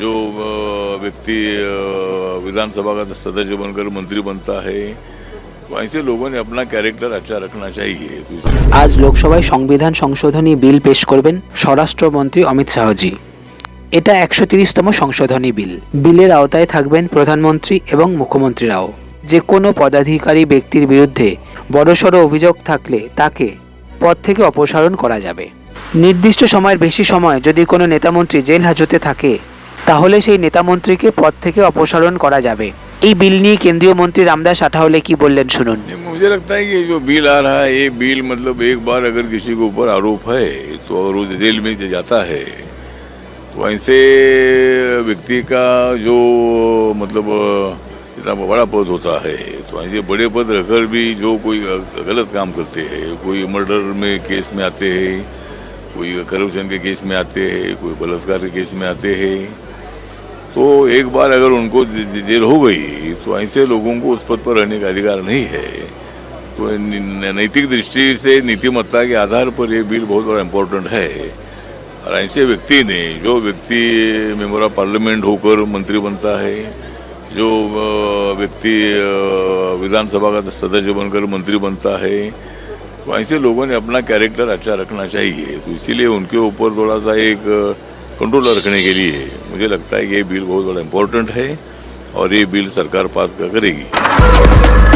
जो अ, व्यक्ति अ, विधानसभा का सदस्य बनकर मंत्री बनता है तो ऐसे लोगों ने अपना कैरेक्टर अच्छा रखना चाहिए तो इस- আজ লোকসভায় সংবিধান সংশোধনী বিল পেশ করবেন স্বরাষ্ট্রমন্ত্রী অমিত শাহজি এটা একশো তিরিশতম সংশোধনী বিল বিলের আওতায় থাকবেন প্রধানমন্ত্রী এবং মুখ্যমন্ত্রীরাও যে কোনো পদাধিকারী ব্যক্তির বিরুদ্ধে বড়সড় অভিযোগ থাকলে তাকে পদ থেকে অপসারণ করা যাবে নির্দিষ্ট সময়ের বেশি সময় যদি কোনো নেতামন্ত্রী জেল হাজতে থাকে তাহলে সেই নেতামন্ত্রীকে পদ থেকে অপসারণ করা যাবে এই বিল নিয়ে কেন্দ্রীয় মন্ত্রী রামদাস আঠাওলে কি বললেন শুনুন नहीं, मुझे लगता है कि जो बिल आ रहा है ये बिल मतलब एक बार अगर किसी के ऊपर आरोप है तो और वो जेल में से जाता है तो ऐसे व्यक्ति का जो मतलब इतना बड़ा पद होता है तो ऐसे बड़े पद रखकर भी जो कोई गलत काम करते हैं कोई मर्डर में केस में आते हैं कोई करप्शन के केस में आते हैं कोई बलात्कार के केस में आते हैं तो एक बार अगर उनको जेल हो गई तो ऐसे लोगों को उस पद पर रहने का अधिकार नहीं है। तो नैतिक दृष्टि से नीतिमत्ता के आधार पर ये बिल बहुत बड़ा इम्पोर्टेंट है। और ऐसे व्यक्ति ने जो व्यक्ति मेंबर ऑफ पार्लियामेंट होकर मंत्री बनता है जो व्यक्ति विधानसभा का सदस्य बनकर मंत्री बनता है तो ऐसे लोगों ने अपना कैरेक्टर अच्छा रखना चाहिए। तो इसीलिए उनके ऊपर थोड़ा सा एक कंट्रोल रखने के लिए मुझे लगता है कि ये बिल बहुत बड़ा इम्पोर्टेंट है और ये बिल सरकार पास करेगी।